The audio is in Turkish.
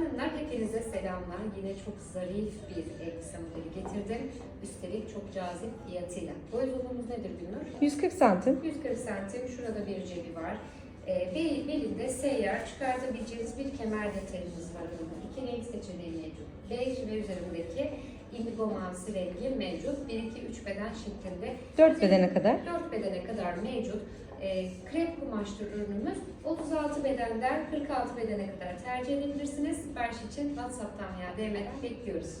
Hanımlar hepinize selamlar. Yine çok zarif bir elbise modeli getirdim. Üstelik çok cazip fiyatıyla. Boy uzunluğumuz nedir Gülnur? 140 santim. 140 santim. Şurada bir cebi var. Ee, bel, belinde seyyar çıkartabileceğiniz bir kemer detayımız var. Hanımlar. İki renk seçeneği mevcut. Bej ve üzerindeki indigo mavisi rengi mevcut. 1, 2, 3 beden şeklinde 4 bedene kadar. 4 bedene kadar mevcut. E, krep kumaşlı ürünümüz 36 bedenden 46 bedene kadar tercih edebilirsiniz. Sipariş için WhatsApp'tan veya DM'den bekliyoruz.